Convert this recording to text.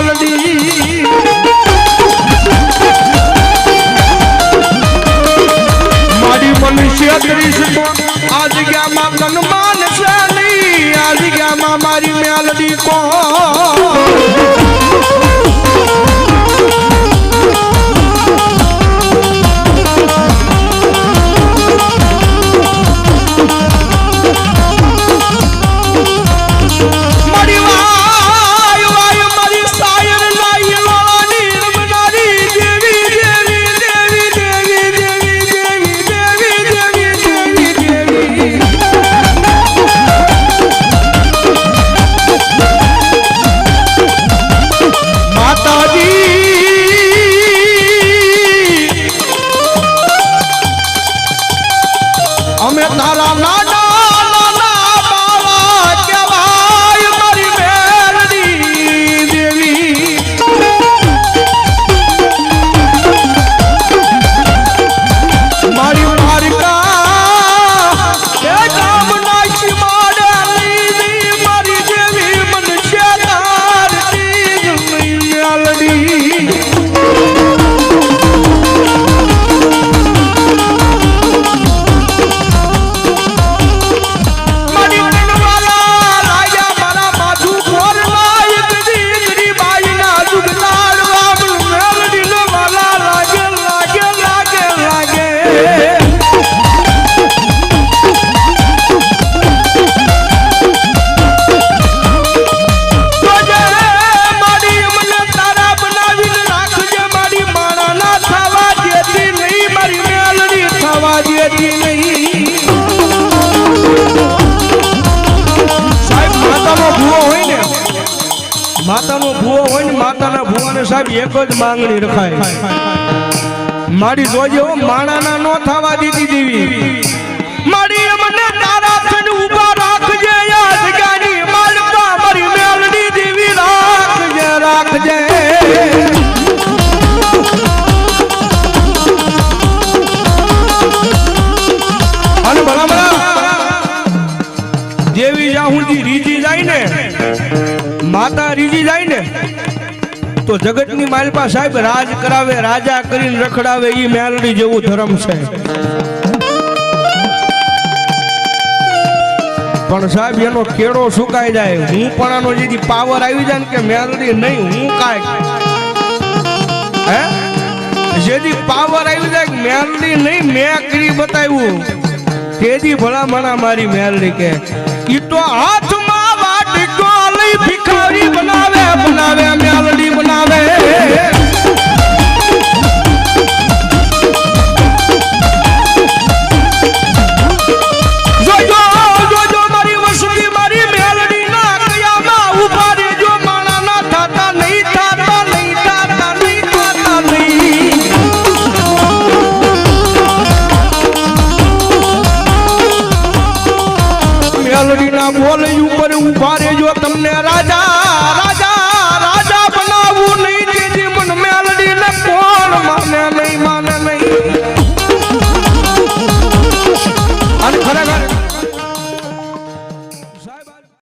લાલડી મારી મનુષ્ય ત્રીસ આ જગ્યામાં તન માન ચાલી આ જગ્યામાં મારી મેલડી કોણ? রাধা রানা સાહેબ એક જ માંગણી રખાય. મારી જોજે માણાના નો થવા દીધી દેવી. મારી મને તારા થઈને ઊભા રાખજે જગ્યાની માલકા મારી મેલડી દેવી. રાખજે રાખજે. દેવી સુધી રીજી જાય ને, માતા રીજી જાય ને તો જગતની માલપા સાહેબ રાજ કરાવે, રાજા કરીને રખડાવે, ઈ મેલડી જેવું ધર્મ છે. પણ સાહેબ, એનો કેળો સુકાઈ જાય. હું પણ આનો જેથી પાવર આવી જાય ને કે મેલડી નહીં, હું કાંઈ. જેથી પાવર આવી જાય મેલડી નહીં, મેં કરી બતાવ્યું. તેજી ભલા મણા મારી મેલડી કે, ઈ તો હાથમાં વાટકો ગોલી ભિખારી ¡No!